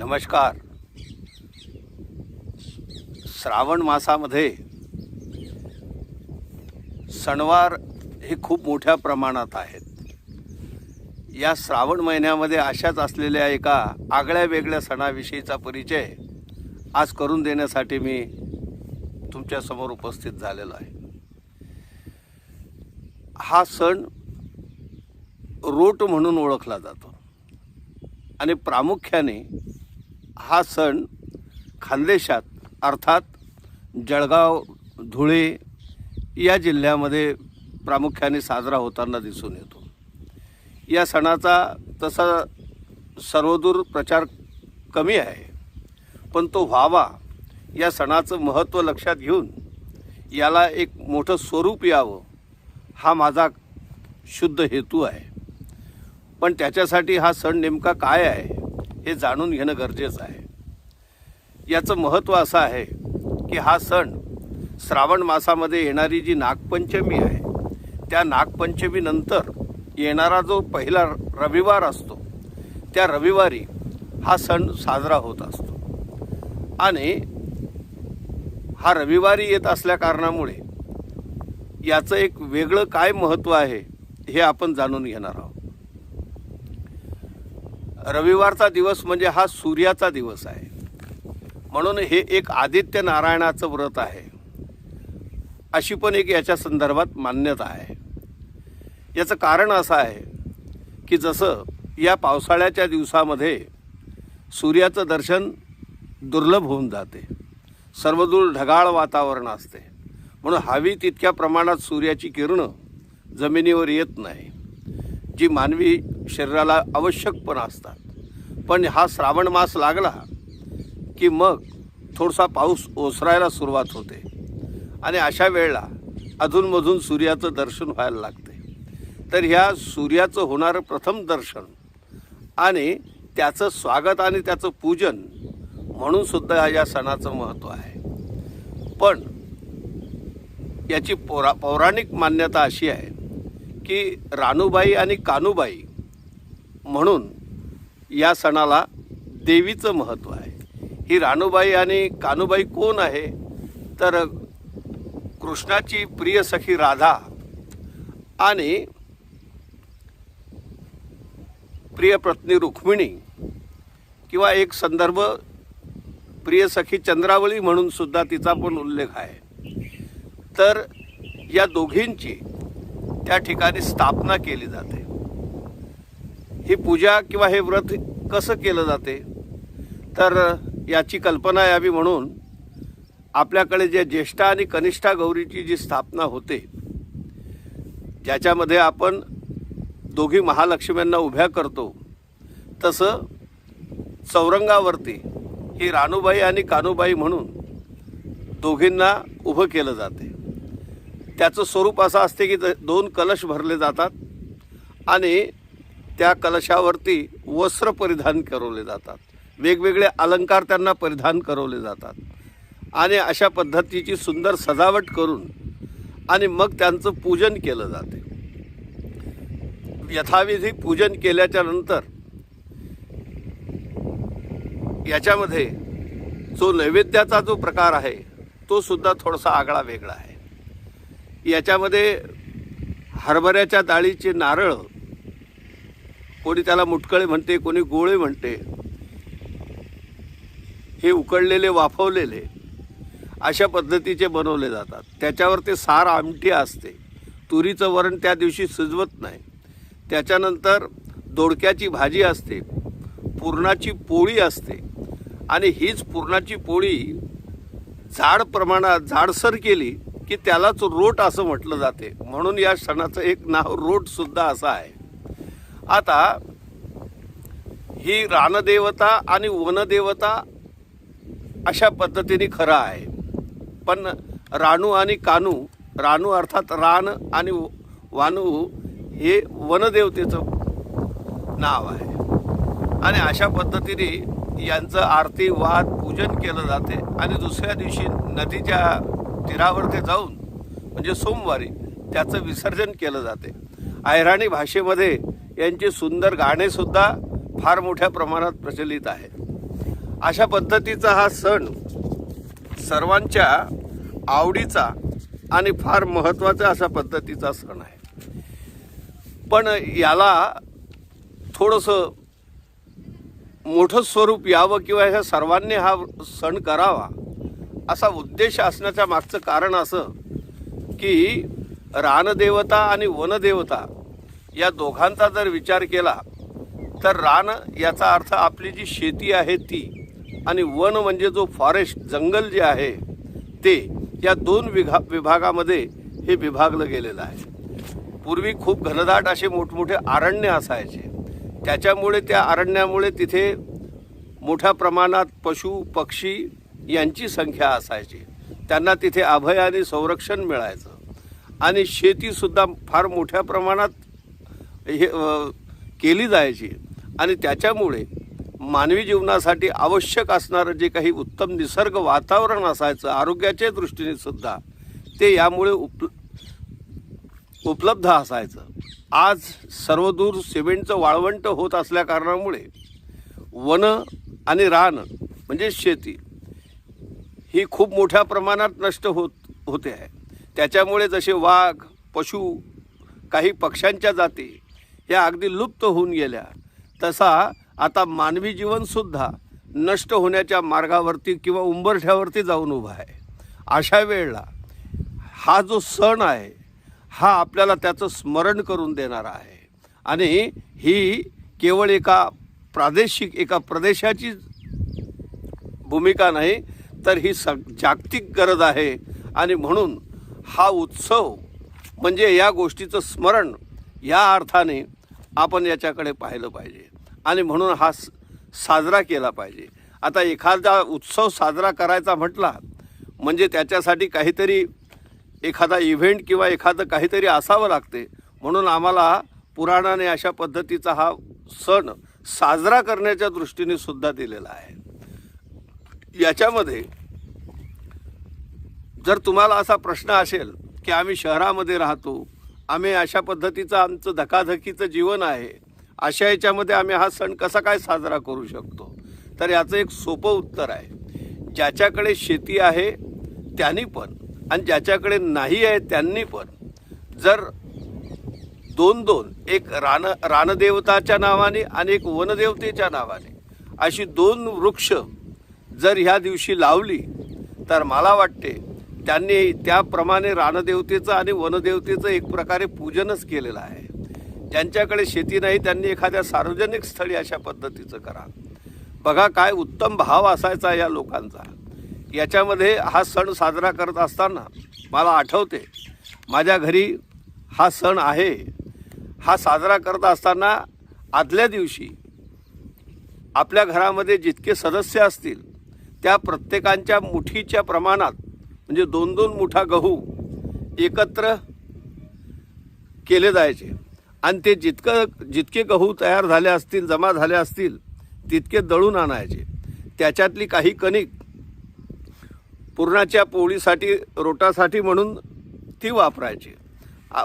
नमस्कार. श्रावण मासामध्ये सणवार हे खूप मोठ्या प्रमाणात आहेत. या श्रावण महिन्यामध्ये अशाच असलेल्या एका आगळ्या वेगळ्या सणाविषयीचा परिचय आज करून देण्यासाठी मी तुमच्यासमोर उपस्थित झालेलो आहे. हा सण रोट म्हणून ओळखला जातो. आणि प्रामुख्याने हा सण खानदेशात अर्थात जळगाव धुळे या जिल्ह्यामध्ये प्रामुख्याने साजरा होताना दिसून येतो. या सणाचा तसा सर्वदूर प्रचार कमी आहे पण तो व्हावा या सणाचं महत्त्व लक्षात घेऊन याला एक मोठं स्वरूप यावं हा माझा शुद्ध हेतू आहे. पण त्याच्यासाठी हा सण नेमका काय आहे? हे जाणून घेणं गरजेचं आहे. याचं महत्त्व असं आहे की हा सण श्रावण मासामध्ये येणारी जी नागपंचमी आहे त्या नागपंचमीनंतर येणारा जो पहिला रविवार असतो त्या रविवारी हा सण साजरा होत असतो. आणि हा रविवारी येत असल्या कारणामुळे याचं एक वेगळं काय महत्त्व आहे हे आपण जाणून घेणार आहोत. रविवारचा दिवस म्हणजे हा सूर्याचा दिवस आहे. म्हणून हे एक आदित्य नारायणाचं व्रत आहे. अशी पण एक याच्या संदर्भात मान्यता आहे. याचं कारण असं आहे की जसं या पावसाळ्याच्या दिवसामध्ये सूर्याचं दर्शन दुर्लभ होऊन जाते. सर्वदूर ढगाळ वातावरण असते. म्हणून हवी तितक्या प्रमाणात सूर्याची किरणं जमिनीवर येत नाही. जी मानवी शरीराला आवश्यक पण असतात. पण हा श्रावण मास लागला की मग थोडासा पाऊस ओसरायला सुरुवात होते. आणि अशा वेळेला अधूनमधून सूर्याचं दर्शन व्हायला लागते. तर ह्या सूर्याचं होणारं प्रथम दर्शन आणि त्याचं स्वागत आणि त्याचं पूजन म्हणून सुद्धा या सणाचं महत्त्व आहे. पण याची पौरा पौराणिक मान्यता अशी आहे की रानूबाई आणि कानूबाई म्हणून या सणाला देवीचं महत्त्व आहे. ही रानूबाई आणि कानूबाई कोण आहे? तर कृष्णाची प्रिय सखी राधा आणि प्रिय पत्नी रुक्मिणी किंवा एक संदर्भ प्रिय सखी चंद्रावळी म्हणून सुद्धा तिचा पण उल्लेख आहे. तर या दोघींची त्या ठिकाणी स्थापना केली जाते. ही पूजा किंवा हे व्रत कसं केलं जाते? तर याची कल्पना यावी म्हणून आपल्याकडे जे ज्येष्ठा आणि कनिष्ठा गौरीची जी स्थापना होते ज्याच्यामध्ये आपण दोघी महालक्ष्म्यांना उभ्या करतो तसं चौरंगावरती ही रानूबाई आणि कानूबाई म्हणून दोघींना उभं केलं जाते. त्याचं स्वरूप असं असते की द- दोन कलश भरले जातात आणि त्या कलशावरती वस्त्र परिधान करवले जातात. वेगवेगळे अलंकार त्यांना परिधान करवले जातात. आणि अशा पद्धतीची सुंदर सजावट करून आणि मग त्यांचं पूजन केलं जाते. यथाविधी पूजन केल्याच्यानंतर याच्यामध्ये जो नैवेद्याचा जो प्रकार आहे तो सुद्धा थोडासा आगळा वेगळा आहे. याच्यामध्ये हरभऱ्याच्या डाळीचे नारळ कोणी त्याला मुटकळे म्हणते कोणी गोळे म्हणते. हे उकडलेले वाफवलेले अशा पद्धतीचे बनवले जातात. त्याच्यावर ते सार आमटी असते. तुरीचं वरण त्या दिवशी शिजवत नाही. त्याच्यानंतर दोडक्याची भाजी असते. पुरणाची पोळी असते. आणि हीच पुरणाची पोळी जाड प्रमाणात जाडसर केली की त्यालाच रोट असं म्हटलं जाते. म्हणून या सणाचं एक नाव रोटसुद्धा असं आहे. आता ही रानदेवता आणि वनदेवता अशा पद्धतीने खरं आहे. पण रानू आणि कानू रानू अर्थात रान आणि वानू हे वनदेवतेचं नाव आहे. आणि अशा पद्धतीने यांचं आरती वाद पूजन केलं जाते. आणि दुसऱ्या दिवशी नदीच्या तीरावर ते जाऊन म्हणजे सोमवारी त्याचं विसर्जन केलं जाते. अहिराणी भाषेमध्ये यांची सुंदर गाणेसुद्धा फार मोठ्या प्रमाणात प्रचलित आहेत अशा पद्धतीचा हा सण सर्वांच्या आवडीचा आणि फार महत्त्वाचा अशा पद्धतीचा सण आहे. पण याला थोडंसं मोठं स्वरूप यावं किंवा ह्या सर्वांनी हा सण करावा असा उद्देश असण्याच्या मागचं कारण असं की रानदेवता आणि वनदेवता या दोघांचा जर विचार केला तर रान याचा अर्थ आपली जी शेती आहे ती आणि वन म्हणजे जो फॉरेस्ट जंगल जे आहे ते या दोन विघा विभागामध्ये हे विभागलं गेलेलं आहे. पूर्वी खूप घनदाट असे मोठमोठे अरण्य असायचे. त्याच्यामुळे त्या अरण्यामुळे तिथे मोठ्या प्रमाणात पशु पक्षी यांची संख्या असायची. त्यांना तिथे अभय आणि संरक्षण मिळायचं. आणि शेतीसुद्धा फार मोठ्या प्रमाणात हे केली जायची. आणि त्याच्यामुळे मानवी जीवनासाठी आवश्यक असणारं जे काही उत्तम निसर्ग वातावरण असायचं आरोग्याच्या दृष्टीने सुद्धा ते यामुळे उप उपलब्ध असायचं. आज सर्वदूर सिमेंटचं वाळवंट होत असल्या कारणामुळे वन आणि रान म्हणजे शेती ही खूप मोठ्या प्रमाणात नष्ट होत होते आहे. त्याच्यामुळे जसे वाघ पशु काही पक्ष्यांच्या जाती ह्या अगदी लुप्त होऊन गेल्या. तसा आता मानवी जीवनसुद्धा नष्ट होण्याच्या मार्गावरती किंवा उंबरठ्यावरती जाऊन उभा आहे. अशा वेळेला हा जो सण आहे हा आपल्याला त्याचं स्मरण करून देणारा आहे. आणि ही केवळ एका प्रादेशिक एका प्रदेशाची भूमिका नाही तर ही सग जागतिक गरज आहे. आणि म्हणून हा उत्सव म्हणजे या गोष्टीचं स्मरण या अर्थाने आपण याच्याकडे पाहिलं पाहिजे. आणि म्हणून हा स- साजरा केला पाहिजे. आता एखादा उत्सव साजरा करायचा म्हटला म्हणजे त्याच्यासाठी काहीतरी एखादा इव्हेंट किंवा एखादं काहीतरी असावं लागते. म्हणून आम्हाला पुराणाने अशा पद्धतीचा हा सण साजरा करण्याच्या दृष्टीने सुद्धा दिलेला आहे. याच्यामध्ये जर तुम्हाला असा प्रश्न असेल की आम्ही शहरामध्ये राहतो आम्ही अशा पद्धतीचं आमचं धकाधकीचं जीवन आहे. अशा याच्यामध्ये आम्ही हा सण कसा काय साजरा करू शकतो? तर याचं एक सोपं उत्तर आहे. ज्याच्याकडे शेती आहे त्यांनी पण आणि ज्याच्याकडे नाही आहे त्यांनी पण. जर दोन दोन एक रान रानदेवताच्या नावाने आणि एक वनदेवतेच्या नावाने अशी दोन वृक्ष जर ह्या दिवशी लावली तर मला वाटते त्यांनी त्याप्रमाणे रानदेवतेचं आणि वनदेवतेचं एक प्रकारे पूजनच केलेलं आहे. ज्यांच्याकडे शेती नाही त्यांनी एखाद्या सार्वजनिक स्थळी अशा पद्धतीचं करा. बघा काय उत्तम भाव असायचा या लोकांचा. याच्यामध्ये हा सण साजरा करत असताना मला आठवते माझ्या घरी हा सण आहे. हा साजरा करत असताना आदल्या दिवशी आपल्या घरामध्ये जितके सदस्य असतील त्या प्रत्येकांच्या मुठीच्या प्रमाणात म्हणजे दोन दोन मुठा गहू एकत्र केले जायचे. आणि ते जितकं जितके गहू तयार झाले असतील जमा झाले असतील तितके दळून आणायचे. त्याच्यातली काही कणिक पुरणाच्या पोळीसाठी रोटासाठी म्हणून ती वापरायची.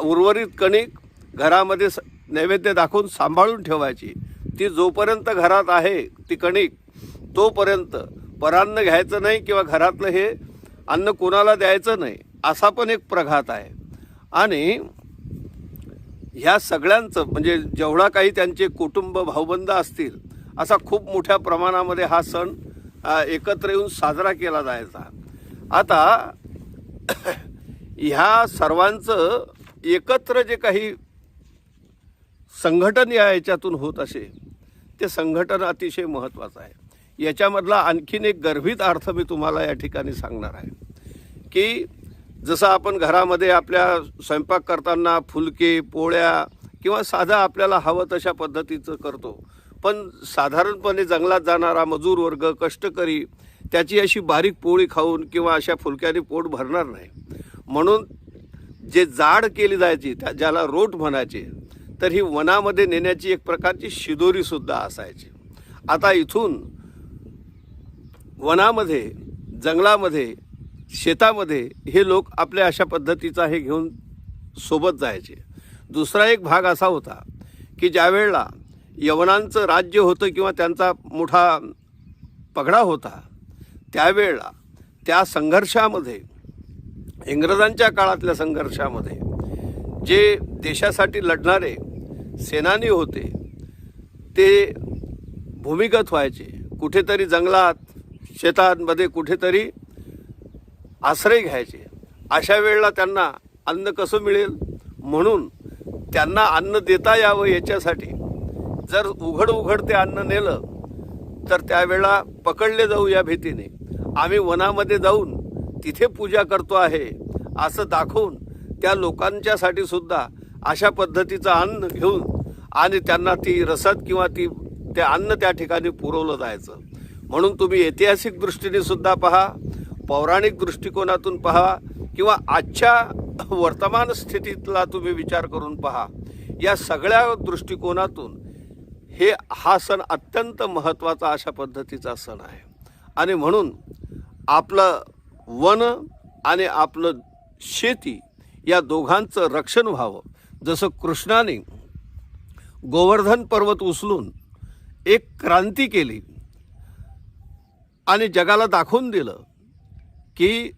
उर्वरित कणिक घरामध्ये स- नैवेद्य दाखवून सांभाळून ठेवायची. ती जोपर्यंत घरात आहे ती कणिक तोपर्यंत परान्न घ्यायचं नाही किंवा घरातलं हे अन्न कोणाला द्यायचं नाही असा पण एक प्रघात आहे. आणि ह्या सगळ्यांचं म्हणजे जेवढा काही त्यांचे कुटुंब भाऊबंद असतील असा खूप मोठ्या प्रमाणामध्ये हा सण एकत्र येऊन साजरा केला जायचा. आता ह्या सर्वांचं एकत्र जे काही संघटन या याच्यातून होत असे ते संघटन अतिशय महत्त्वाचं आहे. याच्यामधला आणखीन एक गर्भित अर्थ मी तुम्हाला या ठिकाणी सांगणार आहे. की जसं आपण घरामध्ये आपल्या स्वयंपाक करताना फुलके पोळ्या किंवा साधा आपल्याला हवं तशा पद्धतीचं करतो. पण साधारणपणे जंगलात जाणारा मजूर वर्ग कष्टकरी त्याची अशी बारीक पोळी खाऊन किंवा अशा फुलक्याने पोट भरणार नाही. म्हणून जे जाड केली जायची त्या ज्याला रोट म्हणायचे तर ही वनामध्ये नेण्याची एक प्रकारची शिदोरीसुद्धा असायची. आता इथून वनामध्ये जंगलामध्ये शेतामध्ये हे लोक आपल्या अशा पद्धतीचा हे घेऊन सोबत जायचे. दुसरा एक भाग असा होता की ज्या वेळेला यवनांचं राज्य होतं किंवा त्यांचा मोठा पगडा होता त्यावेळेला त्या संघर्षामध्ये इंग्रजांच्या काळातल्या संघर्षामध्ये जे देशासाठी लढणारे सेनानी होते ते भूमिगत व्हायचे. कुठेतरी जंगलात शेतांमध्ये कुठेतरी आश्रय घ्यायचे. अशा वेळेला त्यांना अन्न कसं मिळेल? म्हणून त्यांना अन्न देता यावं याच्यासाठी. जर उघड उघड ते अन्न नेलं तर त्यावेळेला पकडले जाऊ या भीतीने. आम्ही वनामध्ये जाऊन तिथे पूजा करतो आहे असं दाखवून त्या लोकांच्यासाठी सुद्धा अशा पद्धतीचं अन्न घेऊन आणि त्यांना ती रसद किंवा ती ते अन्न त्या ठिकाणी पुरवलं जायचं. म्हणून तुम्ही ऐतिहासिक दृष्टीने सुद्धा पहा पौराणिक दृष्टिकोनातून पहा किंवा आजच्या वर्तमान स्थितीतला तुम्ही विचार करून पहा. या सगळ्या दृष्टिकोनातून हे हा सण अत्यंत महत्त्वाचा अशा पद्धतीचा सण आहे. आणि म्हणून आपलं वन आणि आपलं शेती या दोघांचं रक्षण व्हावं. जसं कृष्णाने गोवर्धन पर्वत उचलून एक क्रांती केली आणि जगाला दाखवून दिलं की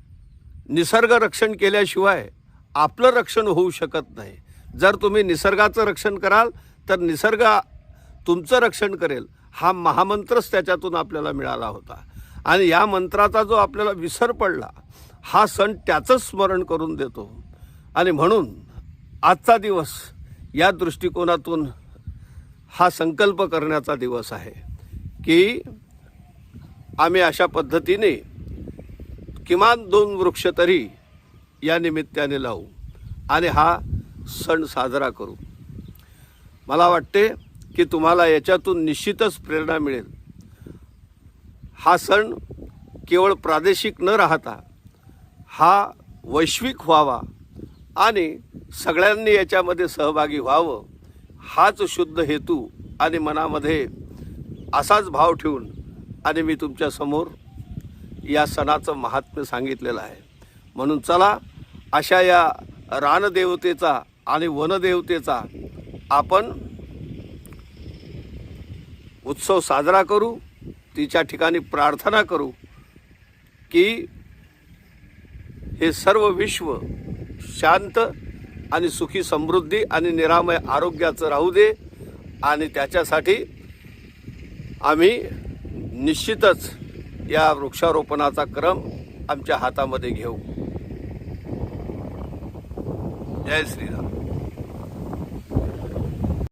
निसर्ग रक्षण केल्याशिवाय आपलं रक्षण होऊ शकत नाही. जर तुम्ही निसर्गाचं रक्षण कराल तर निसर्ग तुमचं रक्षण करेल हा महामंत्रच त्याच्यातून आपल्याला मिळाला होता. आणि या मंत्राचा जो आपल्याला विसर पडला हा सण त्याचंच स्मरण करून देतो. आणि म्हणून आजचा दिवस या दृष्टिकोनातून हा संकल्प करण्याचा दिवस आहे की आम्ही अशा पद्धतीने किमान दोन वृक्ष तरी या निमित्ताने लावू आणि हा सण साजरा करू. मला वाटते की तुम्हाला याच्यातून निश्चितच प्रेरणा मिळेल. हा सण केवळ प्रादेशिक न राहता हा वैश्विक व्हावा आणि सगळ्यांनी याच्यामध्ये सहभागी व्हावं हाच शुद्ध हेतू आणि मनामध्ये असाच भाव ठेवून आणि मी तुमच्यासमोर या सणाचं महात्म्य सांगितलेलं आहे. म्हणून चला अशा या रानदेवतेचा आणि वनदेवतेचा आपण उत्सव साजरा करू तिच्या ठिकाणी प्रार्थना करू की हे सर्व विश्व शांत आणि सुखी समृद्धी आणि निरामय आरोग्याचं राहू दे आणि त्याच्यासाठी आम्ही निश्चितच या वृक्षारोपणाचा क्रम आमच्या हातामध्ये घेऊ. जय श्रीराम.